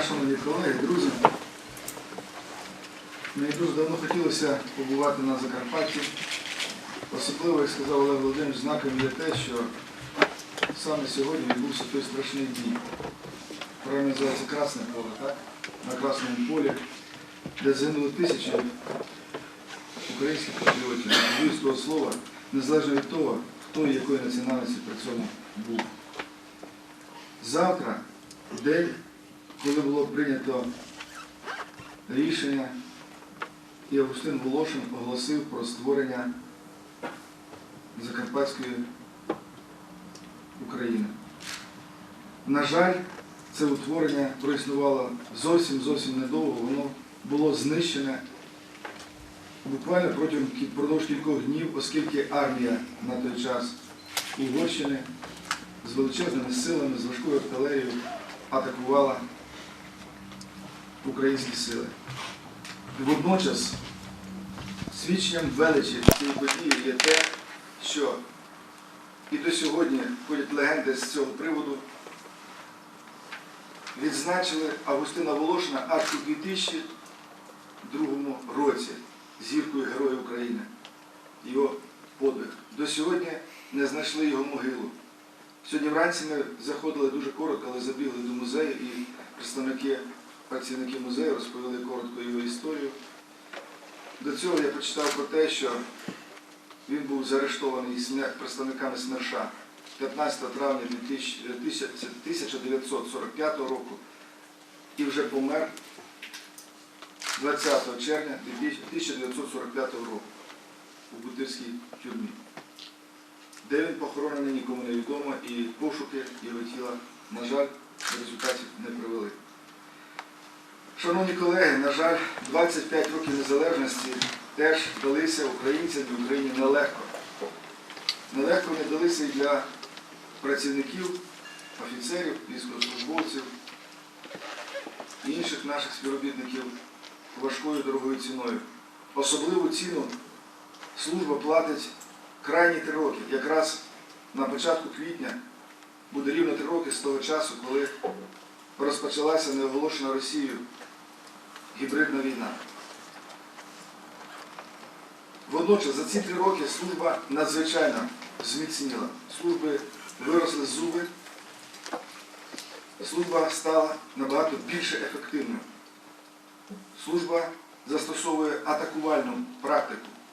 дня, шановні колеги, друзі. Мені дуже давно хотілося побувати на Закарпатті. Особливо, як сказав Олег Володимирович, знаком є те, що саме сьогодні відбувся той страшний дій. Правильно називається Красне поле, так? На Красному полі, де загинули тисячі українських патріотів, боюсь того слова, незалежно від того, хто і якої національності при цьому був. Завтра, день, коли було прийнято рішення, і Августин Волошин оголосив про створення Закарпатської України. На жаль, це утворення проіснувало зовсім зовсім недовго, воно було знищене буквально протягом впродовж кількох днів, оскільки армія на той час Угорщини з величезними силами, з важкою артилерією атакувала українські сили. Водночас свідченням величі цієї події є те, що і до сьогодні ходять легенди з цього приводу. Відзначили Августина Волошина аж у 2002 році зіркою Героя України. Його подвиг. До сьогодні не знайшли його могилу. Сьогодні вранці ми заходили дуже коротко, але забігли до музею і представники, працівники музею розповіли коротко його історію. До цього я почитав про те, що він був заарештований представниками СМЕРШа 15 травня 1945 року і вже помер 20 червня 1945 року у Бутирській тюрмі. Де він похоронений, нікому не відомо, і пошуки його тіла, на жаль, результатів не привели. Шановні колеги, на жаль, 25 років незалежності теж далися українцям і Україні нелегко. Нелегко не далися і для працівників, офіцерів, військовослужбовців і інших наших співробітників важкою дорогою ціною. Особливу ціну служба платить крайні три роки. Якраз на початку квітня буде рівно три роки з того часу, коли розпочалася неоголошена Росією гібридна війна. Водночас за ці три роки служба надзвичайно зміцніла. Служби виросли зуби, служба стала набагато більше ефективною. Служба застосовує атакувальну практику.